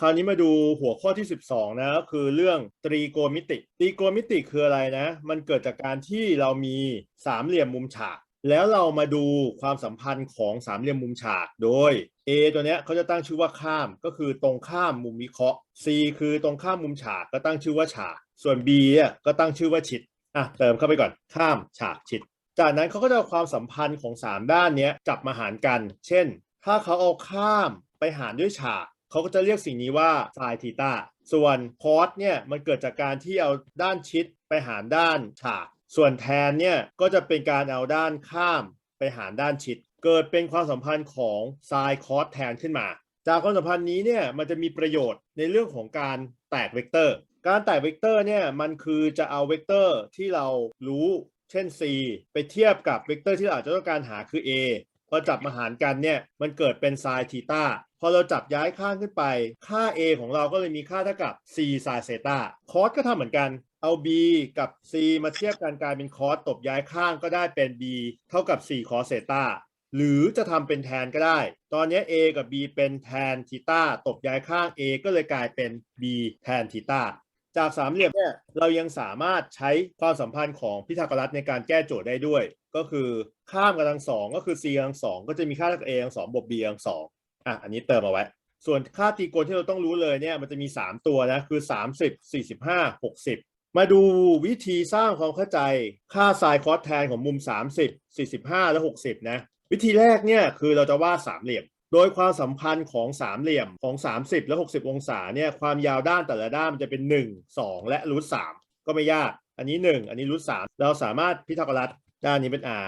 คราวนี้มาดูหัวข้อที่ 12 นะก็คือเรื่องตรีโกมิติ ตรีโกมิติคืออะไรนะ มันเกิดจากการที่เรามีสามเหลี่ยมมุมฉาก แล้วเรามาดูความสัมพันธ์ของสามเหลี่ยมมุมฉาก โดย A ตัวเนี้ยเขาจะตั้งชื่อว่าข้ามก็คือตรงข้ามมุมวิเคราะห์ C คือตรงข้ามมุมฉากก็ตั้งชื่อว่าฉาก ส่วน B อะก็ตั้งชื่อว่าฉิดอะเติมเข้าไปก่อนข้ามฉากฉิด จากนั้นเขาก็จะเอาความสัมพันธ์ของ 3 ด้านเนี้ยจับมาหารกัน เช่น ถ้าเขาเอาข้ามไปหารด้วยฉาก เขาก็จะเรียกสิ่งนี้ว่าไซน์ทีตาส่วนคอสเนี่ยมันเกิดจากการที่เอาด้านชิดไปหารด้านฉาก ส่วนแทนเนี่ยก็จะเป็นการเอาด้านข้ามไปหารด้านชิด เกิดเป็นความสัมพันธ์ของไซน์คอสแทนขึ้นมา จากความสัมพันธ์นี้เนี่ยมันจะมีประโยชน์ในเรื่องของการแตกเวกเตอร์ การแตกเวกเตอร์เนี่ยมันคือจะเอาเวกเตอร์ที่เรารู้เช่น c ไปเทียบกับเวกเตอร์ที่เราอาจจะต้องการหาคือ a พอจับมาหารกันเนี่ยมันเกิดเป็นไซน์ทีตา อเราจับย้ายข้างขึ้นไป ค่า a ของเราก็เลยมีค่าเท่ากับ c ไซน์เซตาคอสก็ทำเหมือนกันเอา b กับ c มาเทียบกันกลายเป็นคอสตบย้ายข้างก็ได้เป็น b เท่ากับ 4 คอสเซตาหรือจะทำเป็นแทนก็ได้ ตอนนี้ a กับ b เป็นแทนทีตาตบย้ายข้าง a ก็เลยกลายเป็น b แทนทีตาจากสามเหลี่ยมเนี่ยเรายังสามารถใช้ความสัมพันธ์ของพิทากรัสในการแก้โจทย์ได้ด้วย ก็คือข้ามกำลังสองก็คือ c กำลังสองก็จะมีค่าเท่ากับ a กำลังสองบวก b กำลังสอง อะอันนี้เติมเอาไว้ ส่วนค่าตีโกณที่เราต้องรู้เลยเนี่ยมันจะมี 3 ตัวนะคือ 30 45 60 มาดูวิธีสร้างความเข้าใจค่าไซน์คอสแทนของมุม 30 45 และ 60 นะ วิธีแรกเนี่ยคือเราจะวาดสามเหลี่ยม โดยความสัมพันธ์ของสามเหลี่ยมของ 30 และ 60 องศาเนี่ยความยาวด้านแต่ละด้านมันจะเป็น 1 2 และรูท3ก็ไม่ยาก อันนี้ 1 อันนี้รูท3เราสามารถพิทาโกรัสด้านนี้เป็น r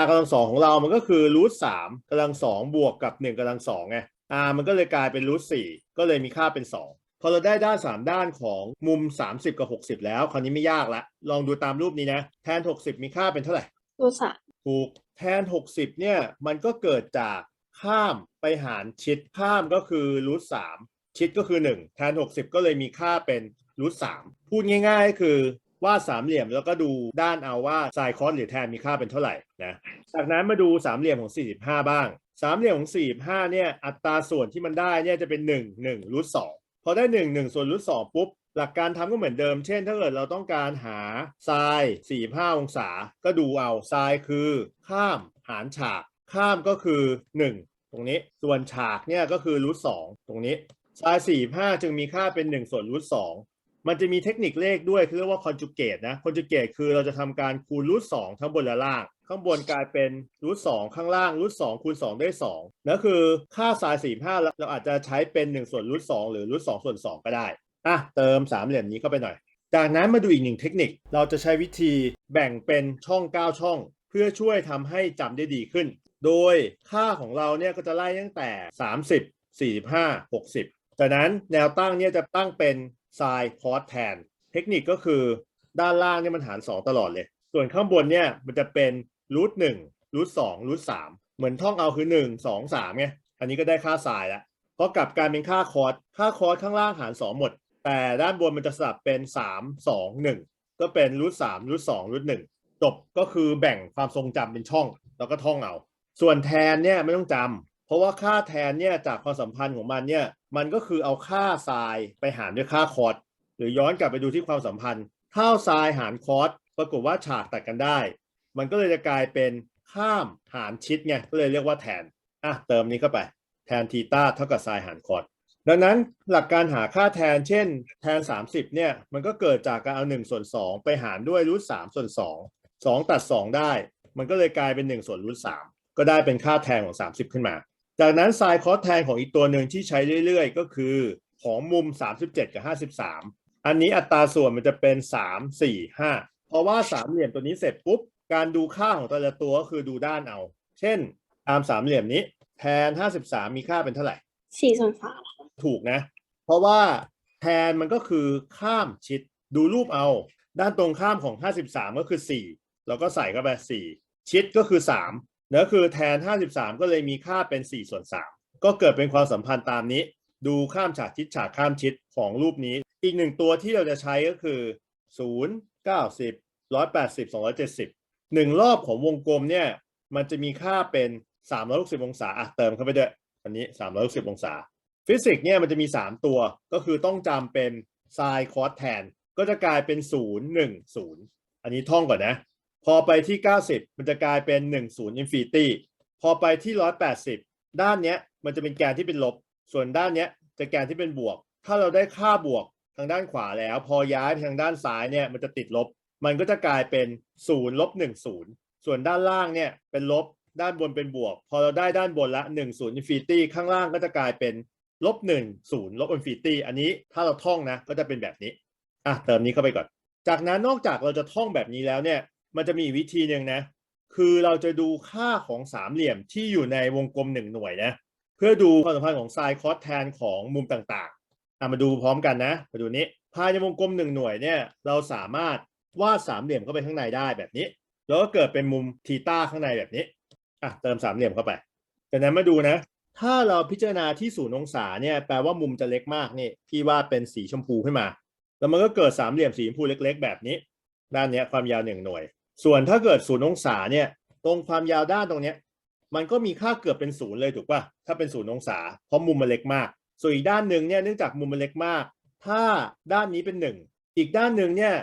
r กำลังสองของเรามันก็คือรูท3กำลังสองบวกกับ1กำลังสองไง r มันก็เลยกลายเป็นรูท4ก็เลยมีค่าเป็น2พอเราได้ด้าน 3 ด้านของมุม 30 กับ 60 แล้ว คราวนี้ไม่ยากละ ลองดูตามรูปนี้นะ แทน 60 มีค่าเป็นเท่าไหร่รูสามถูกแทน 60 เนี่ย มันก็เกิดจากข้ามไปหารชิดข้ามก็คือรูท3ชิดก็คือ 1 แทน 60 ก็เลยมีค่าเป็นรูท3พูดง่ายๆก็คือ วาดสามเหลี่ยมแล้วก็ดูด้านเอาว่าไซน์คอสหรือแทนมีค่าเป็นเท่าไหร่นะจากนั้นมาดูสามเหลี่ยมของ 45 บ้าง สามเหลี่ยมของ45เนี่ยอัตราส่วนที่มันได้เนี่ยจะเป็น 1 1รูท2พอได้ 1 1 ส่วนรูท2ปุ๊บ หลักการทำก็เหมือนเดิม เช่น ถ้าเกิดเราต้องการหาไซน์45 องศา ก็ดูเอาไซน์คือ ข้ามหารฉาก ข้ามก็คือ 1 ตรงนี้ส่วนฉากเนี่ยก็คือรูท2ตรงนี้ไซน์45 จึงมีค่าเป็น 1 ส่วนรูท2 มันจะมีเทคนิคเลขด้วยคือเรียกว่า conjugate นะ conjugate คือเราจะทำการคูณรูท2ทั้งบนและล่าง ข้างบนกลายเป็นรูทสองข้างล่างรูทสองคูณสองได้สองนั่นคือค่าไซน์สี่ห้าเราอาจจะใช้เป็นหนึ่งส่วนรูทสองหรือรูทสองส่วนสองก็ได้อะเติมสามเหลี่ยมนี้เข้าไปหน่อย จากนั้นมาดูอีกหนึ่งเทคนิคเราจะใช้วิธีแบ่งเป็นช่อง 9 ช่อง เพื่อช่วยทำให้จำได้ดีขึ้น โดยค่าของเราเนี่ยก็จะไล่ตั้งแต่ 30 45 60จากนั้นแนวตั้งเนี่ยจะตั้งเป็น ไซน์คอสแทน เทคนิคก็คือด้านล่างเนี่ยมันหาร 2 ตลอดเลย ส่วนข้างบนเนี่ยมันจะเป็นรูทหนึ่งรูทสองรูทสามเหมือนท่องเอาคือหนึ่งสองสามไงอันนี้ก็ได้ค่าสายแล้วเพราะกลับการเป็นค่าคอร์สค่าคอร์สข้างล่างหารสองหมด แต่ด้านบนมันจะสลับเป็นสามสองหนึ่งก็เป็นรูทสามรูทสองรูทหนึ่งจบก็คือแบ่งความทรงจำเป็นช่อง แล้วก็ท่องเอา ส่วนแทนเนี่ยไม่ต้องจำเพราะว่าค่าแทนเนี่ยจากความสัมพันธ์ของมันเนี่ย มันก็คือเอาค่าทรายไปหารด้วยค่าคอร์สหรือย้อนกลับไปดูที่ความสัมพันธ์ถ้าเอาทรายหารคอร์สปรากฏว่าฉากตัดกันได้ มันก็เลยจะกลายเป็นข้ามหารชิดไงก็เลยเรียกว่าแทนอะเติมนี้เข้าไปแทนทีต้าเท่ากับไซน์หารคอร์สดังนั้นหลักการหาค่าแทน เช่น แทน 30เนี่ยมันก็เกิดจากการเอา1ส่วน2ไปหารด้วยรูท3ส่วน2 2 ตัด 2 ได้ มันก็เลยกลายเป็น 1 ส่วนรูท3ก็ได้เป็นค่าแทนของ 30 ขึ้นมา จากนั้นไซน์คอสแทนของอีกตัวหนึ่งที่ใช้เรื่อยๆ ก็คือของมุม 37 กับ 53 อันนี้อัตราส่วนมันจะเป็น 3 4 5 เพราะว่าสามเหลี่ยมตัวนี้เสร็จปุ๊บ การดูค่าของแต่ละตัวก็คือดูด้านเอา เช่น ตามสามเหลี่ยมนี้แทน 53 มีค่าเป็นเท่าไหร่สี่ส่วนสามถูกนะ เพราะว่าแทนมันก็คือข้ามชิดดูรูปเอา ด้านตรงข้ามของ 53 ก็คือ 4 แล้วก็ใส่เข้าไป 4 ชิดก็คือ 3 นั่นคือแทน 53 ก็เลยมีค่าเป็น4ส่วน3ก็เกิดเป็นความสัมพันธ์ตามนี้ ดูข้ามฉากชิดฉากข้ามชิดของรูปนี้ อีกหนึ่งตัวที่เราจะใช้ก็คือ0 90 180 270หนึ่งรอบของวงกลมเนี่ย มันจะมีค่าเป็น 360 องศาอะเติมเข้าไปด้วยอันนี้ 360 องศา ฟิสิกส์เนี่ยมันจะมี 3 ตัวก็คือต้องจำเป็นไซน์คอสแทน ก็จะกลายเป็น 0 1 0 อันนี้ท่องก่อนนะ พอไปที่ 90 มันจะกลายเป็น 1 0 infinity พอไปที่ 180 ด้านเนี้ยมันจะเป็นแกนที่เป็นลบ ส่วนด้านเนี้ยจะแกนที่เป็นบวก ถ้าเราได้ค่าบวกทางด้านขวาแล้ว พอย้ายไปทางด้านซ้ายเนี่ยมันจะติดลบ มันก็จะกลายเป็น0ลบ1 0 ส่วนด้านล่างเนี่ยเป็นลบด้านบนเป็นบวก พอเราได้ด้านบนละ1 0 infinity ข้างล่างก็จะกลายเป็นลบ1 0ลบ infinity อันนี้ถ้าเราท่องนะก็จะเป็นแบบนี้อะเติมนี้เข้าไปก่อน จากนั้นนอกจากเราจะท่องแบบนี้แล้วเนี่ย มันจะมีวิธีหนึ่งนะ คือเราจะดูค่าของสามเหลี่ยมที่อยู่ในวงกลมหนึ่งหน่วยนะ เพื่อดูความสัมพันธ์ของไซน์คอสแทนของมุมต่างๆอะมาดูพร้อมกันนะ มาดูนี้ ภายในวงกลมหนึ่งหน่วยเนี่ยเราสามารถวาดสามเหลี่ยมเข้าไปข้างในได้แบบนี้ แล้วก็เกิดเป็นมุมทีต้าข้างในแบบนี้อะเติมสามเหลี่ยมเข้าไปจากนั้นมาดูนะ ถ้าเราพิจารณาที่ศูนย์องศาเนี่ยแปลว่ามุมจะเล็กมากนี่พี่วาดเป็นสีชมพูขึ้นมา แล้วมันก็เกิดสามเหลี่ยมสีชมพูเล็ก ๆ แบบนี้ ด้านเนี้ยความยาวหนึ่งหน่วย ส่วนถ้าเกิดศูนย์องศาเนี่ย ตรงความยาวด้านตรงเนี้ย มันก็มีค่าเกือบเป็นศูนย์เลยถูกป่ะถ้าเป็นศูนย์องศา เพราะมุมมันเล็กมาก ส่วนอีกด้านหนึ่งเนี่ยเนื่องจากมุมมันเล็กมาก ถ้าด้านนี้เป็นหนึ่งอีกด้านหนึ่งเนี่ย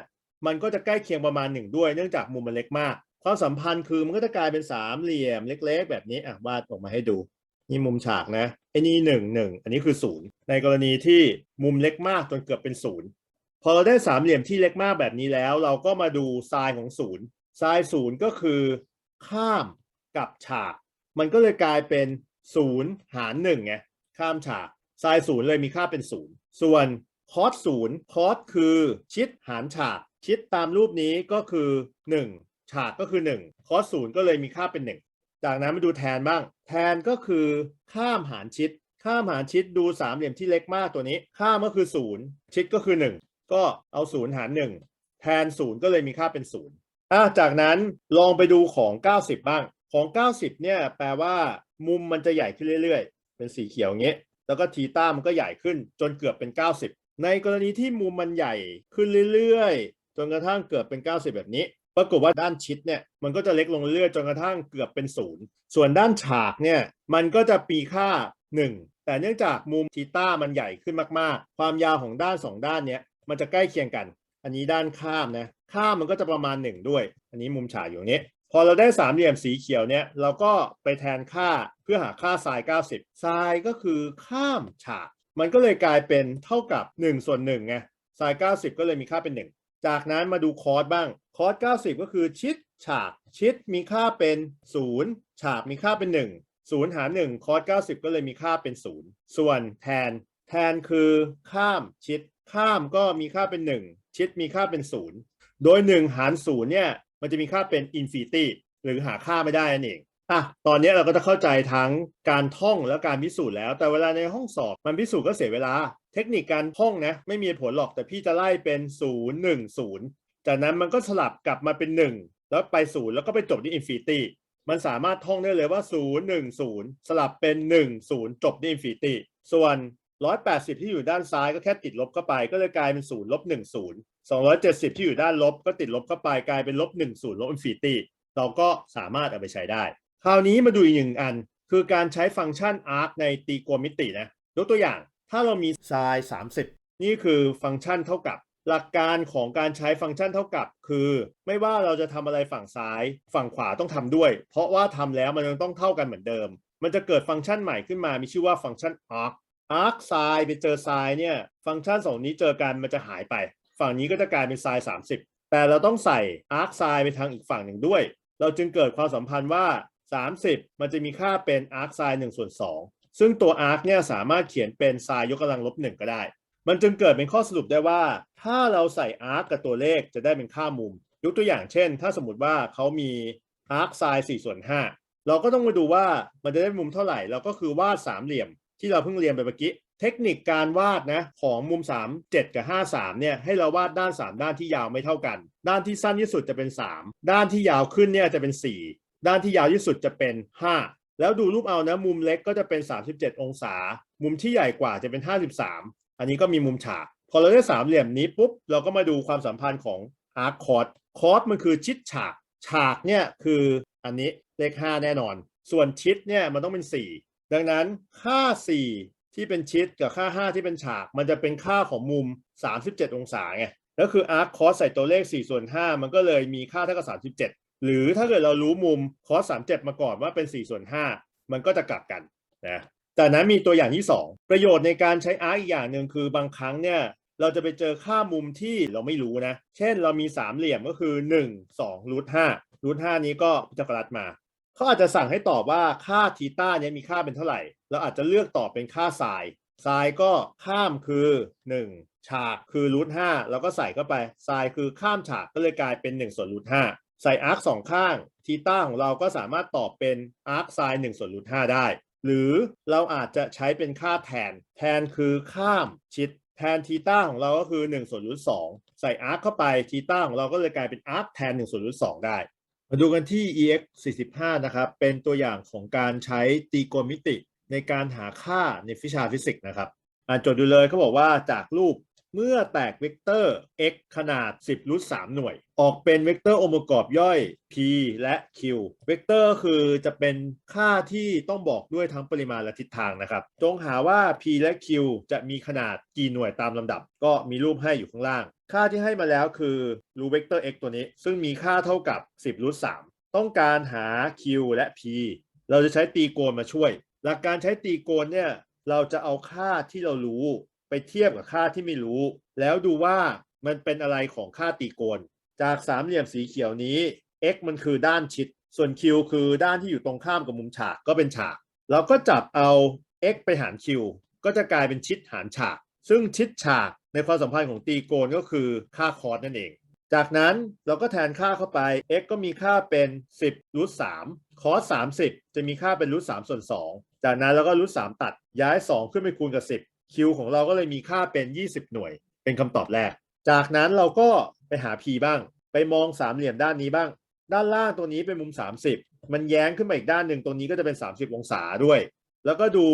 มันก็จะใกล้เคียงประมาณหนึ่งด้วย เนื่องจากมุมมันเล็กมาก ความสัมพันธ์คือมันก็จะกลายเป็นสามเหลี่ยมเล็ก ๆ แบบนี้อะวาดออกมาให้ดูนี่มุมฉากนะไอ้นี่หนึ่งหนึ่งอันนี้คือศูนย์ในกรณีที่มุมเล็กมากจนเกือบเป็นศูนย์พอเราได้สามเหลี่ยมที่เล็กมากแบบนี้แล้ว เราก็มาดูไซน์ของศูนย์ ไซน์ศูนย์ก็คือข้ามกับฉาก มันก็เลยกลายเป็นศูนย์หารหนึ่งไงข้ามฉากไซน์ศูนย์เลยมีค่าเป็นศูนย์ส่วนคอสศูนย์คอสคือชิดหารฉาก ชิดตามรูปนี้ก็คือหนึ่งฉากก็คือหนึ่งคอสศูนย์ก็เลยมีค่าเป็นหนึ่งจากนั้นมาดูแทนบ้าง แทนก็คือข้ามหารชิด ข้ามหารชิดดูสามเหลี่ยมที่เล็กมากตัวนี้ ข้ามก็คือศูนย์ชิดก็คือหนึ่งก็เอาศูนย์หารหนึ่งแทนศูนย์ก็เลยมีค่าเป็นศูนย์ อะจากนั้นลองไปดูของ 90 บ้าง ของ 90 เนี่ย แปลว่า มุมมันจะใหญ่ขึ้นเรื่อยๆ เป็นสีเขียวเงี้ย แล้วก็ทีต้ามันก็ใหญ่ขึ้นจนเกือบเป็น 90 ในกรณีที่มุมมันใหญ่ขึ้นเรื่อยๆ จนกระทั่งเกือบเป็น 90 แบบนี้ ปรากฏว่าด้านชิดเนี่ย มันก็จะเล็กลงเรื่อยๆ จนกระทั่งเกือบเป็นศูนย์ ส่วนด้านฉากเนี่ย มันก็จะปีค่า 1 แต่เนื่องจากมุมทีต้ามันใหญ่ขึ้นมากๆ ความยาวของด้าน 2 ด้านเนี้ย มันจะใกล้เคียงกัน อันนี้ด้านข้ามนะ ข้ามันก็จะประมาณ 1 ด้วย อันนี้มุมฉากอยู่อย่างนี้ พอเราได้สามเหลี่ยมสีเขียวเนี่ยเราก็ไปแทนค่าเพื่อหาค่าไซน์90ไซน์ก็คือข้ามฉาก มันก็เลยกลายเป็นเท่ากับ1ส่วน1ไงไซน์90 ก็เลยมีค่าเป็น 1 จากนั้นมาดูคอสบ้าง คอส90 ก็คือชิดฉาก ชิดมีค่าเป็น 0 ฉากมีค่าเป็น 1 0 หาร1คอส90 ก็เลยมีค่าเป็น 0 ส่วนแทน แทนคือข้ามชิด ข้ามก็มีค่าเป็น 1 ชิดมีค่าเป็น 0 โดย 1 หาร0เนี่ยมันจะมีค่าเป็นอินฟินิตี้หรือหาค่าไม่ได้นั่นเองอะตอนนี้เราก็จะเข้าใจทั้งการท่องและการพิสูจน์แล้ว แต่เวลาในห้องสอบมันพิสูจน์ก็เสียเวลา เทคนิคการท่องนะไม่มีผลหรอกแต่พี่จะไล่เป็น 0 1 0 จากนั้นมันก็สลับกลับมาเป็น 1 แล้วไป 0 แล้วก็ไปจบที่อินฟินิตี้มันสามารถท่องได้เลยว่า 0 1 0 สลับเป็น 1 0 จบที่อิน ฟินิตี้ส่วน180ที่อยู่ด้านซ้ายก็แค่ติดลบเข้าไป ก็เลยกลายเป็น0ลบ1 0 270ที่อยู่ด้านลบก็ติดลบเข้าไปกลายเป็นลบ1 0ลบอินฟินิตี้เราก็สามารถเอาไปใช้ได้ คราวนี้มาดูอีกหนึ่งอัน คือการใช้ฟังก์ชัน arc ในตรีโกณมิตินะยกตัวอย่าง ถ้าเรามี sin 30นี่คือฟังก์ชันเท่ากับ หลักการของการใช้ฟังก์ชันเท่ากับ คือ ไม่ว่าเราจะทำอะไรฝั่งซ้าย ฝั่งขวาต้องทำด้วย เพราะว่าทำแล้วมันยังต้องเท่ากันเหมือนเดิม มันจะเกิดฟังก์ชันใหม่ขึ้นมามีชื่อว่าฟังก์ชัน arc arc sin ไปเจอ sin เนี่ย ฟังก์ชันสองนี้เจอกันมันจะหายไป ฝั่งนี้ก็จะกลายเป็น sin 30แต่เราต้องใส่ arc sin ไปทางอีกฝั่งหนึ่งด้วย เราจึงเกิดความสัมพันธ์ว่า 30 มันจะมีค่าเป็น arc sin 1ส่วน2ซึ่งตัว arc เนี่ยสามารถเขียนเป็น sin ยกกำลังลบ1ก็ได้ มันจึงเกิดเป็นข้อสรุปได้ว่า ถ้าเราใส่ arc กับตัวเลขจะได้เป็นค่ามุม ยกตัวอย่างเช่น ถ้าสมมติว่าเขามี arc sin 4ส่วน5เราก็ต้องมาดูว่ามันจะได้มุมเท่าไหร่ เราก็คือวาดสามเหลี่ยม ที่เราเพิ่งเรียนไปเมื่อกี้เทคนิคการวาดนะของมุม 3 7 กับ 5 3เนี่ยให้เราวาดด้าน 3 ด้านที่ยาวไม่เท่ากัน ด้านที่สั้นที่สุดจะเป็น 3 ด้านที่ยาวขึ้นเนี่ยจะเป็น 4 ด้านที่ยาวที่สุดจะเป็น 5 แล้วดูรูปเอานะมุมเล็กก็จะเป็น 37 องศา มุมที่ใหญ่กว่าจะเป็น 53 อันนี้ก็มีมุมฉากพอเราได้สามเหลี่ยมนี้ปุ๊บเราก็มาดูความสัมพันธ์ของอาร์คคอร์ดคอร์ดมันคือชิดฉาก ฉากเนี่ยคืออันนี้เลข 5 แน่นอน ส่วนชิดเนี่ยมันต้องเป็น 4 ดังนั้นค่า 4 ที่เป็นชิดกับค่า 5 ที่เป็นฉาก มันจะเป็นค่าของมุม 37 องศาไงแล้วคือ arc cos ใส่ตัวเลข 4 ส่วน 5 มันก็เลยมีค่าเท่ากับ 37 หรือถ้าเกิดเรารู้มุม cos 37 มาก่อนว่าเป็น 4 ส่วน 5 มันก็จะกลับกันนะแต่นั้นมีตัวอย่างที่ 2 ประโยชน์ในการใช้ arc อีกอย่างหนึ่งคือบางครั้งเนี่ยเราจะไปเจอค่ามุมที่เราไม่รู้นะ เช่นเรามีสามเหลี่ยมก็คือ 1 2รูท5รูท5นี้ก็จะกรัดมา เขาอาจจะสั่งให้ตอบว่าค่าทีต้าเนี้ยมีค่าเป็นเท่าไหร่ เราอาจจะเลือกตอบเป็นค่าไซน์ไซน์ก็ข้ามคือ 1 ฉากคือรูท5แล้วก็ใส่เข้าไปไซน์คือข้ามฉากก็เลยกลายเป็น1ส่วนรูท5ใส่อาร์คสองข้างทีต้าของเราก็สามารถตอบเป็นอาร์คไซน์1ส่วนรูท5ได้ หรือเราอาจจะใช้เป็นค่าแทน แทนคือข้ามชิดแทนทีต้าของเราก็คือ1ส่วนรูท2ใส่อาร์คเข้าไปทีต้าของเราก็เลยกลายเป็นอาร์คแทน1ส่วนรูท2ได้ มาดูกันที่ EX 45นะครับ เป็นตัวอย่างของการใช้ตรีโกณมิติในการหาค่าในวิชาฟิสิกส์นะครับอ่านจดดูเลยเขาบอกว่าจากรูป เมื่อแตกเวกเตอร์ x ขนาด 10รูท3หน่วย ออกเป็นเวกเตอร์องค์ประกอบย่อย p และ q เวกเตอร์คือจะเป็นค่าที่ต้องบอกด้วยทั้งปริมาณและทิศทางนะครับ จงหาว่า p และ q จะมีขนาดกี่หน่วยตามลำดับ ก็มีรูปให้อยู่ข้างล่าง ค่าที่ให้มาแล้วคือรูเวกเตอร์ x ตัวนี้ ซึ่งมีค่าเท่ากับ 10รูท3ต้องการหา q และ p เราจะใช้ตีโกณมาช่วย หลักการใช้ตีโกณเนี่ยเราจะเอาค่าที่เรารู้ ไปเทียบกับค่าที่ไม่รู้ แล้วดูว่ามันเป็นอะไรของค่าตีโกณจากสามเหลี่ยมสีเขียวนี้ x มันคือด้านชิด ส่วน q คือด้านที่อยู่ตรงข้ามกับมุมฉากก็เป็นฉาก เราก็จับเอา x ไปหาร q ก็จะกลายเป็นชิดหารฉาก ซึ่งชิดฉากในความสัมพันธ์ของตีโกณก็คือค่าคอสนั่นเอง จากนั้นเราก็แทนค่าเข้าไป x ก็มีค่าเป็น 10รูท3คอส30 จะมีค่าเป็นรูท3ส่วน2 จากนั้นเราก็รูท3ตัดย้าย 2 ขึ้นไปคูณกับ 10 q ของเราก็เลยมีค่าเป็น 20 หน่วย เป็นคำตอบแรก จากนั้นเราก็ไปหา p บ้าง ไปมองสามเหลี่ยมด้านนี้บ้าง ด้านล่างตัวนี้เป็นมุม 30 มันแย้งขึ้นมาอีกด้านหนึ่งตรงนี้ก็จะเป็น 30 องศาด้วย แล้วก็ดู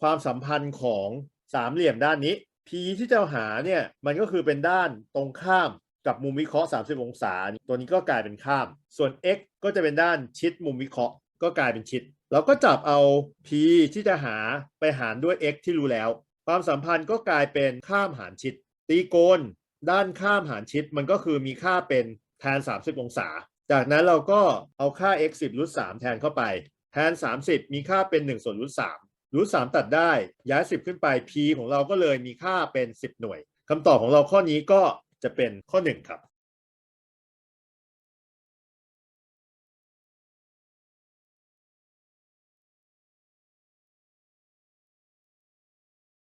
ความสัมพันธ์ของสามเหลี่ยมด้านนี้ p ที่จะหาเนี่ยมันก็คือเป็นด้านตรงข้ามกับมุมวิเคราะห์ 30 องศา ตัวนี้ก็กลายเป็นข้าม ส่วน x ก็จะเป็นด้านชิดมุมวิเคราะห์ ก็กลายเป็นชิด เราก็จับเอา p ที่จะหาไปหารด้วย x ที่รู้แล้ว ความสัมพันธ์ก็กลายเป็นข้ามหารชิด ตีโกน ด้านข้ามหารชิดมันก็คือมีค่าเป็นแทน 30 องศา จากนั้นเราก็เอาค่า x 10รูท3แทนเข้าไป แทน 30 มีค่าเป็น 1 ส่วนรูท3รูท3ตัดได้ ย้าย 10 ขึ้นไป p ของเราก็เลยมีค่าเป็น 10 หน่วยคำตอบของเราข้อนี้ก็จะเป็นข้อ 1 ครับ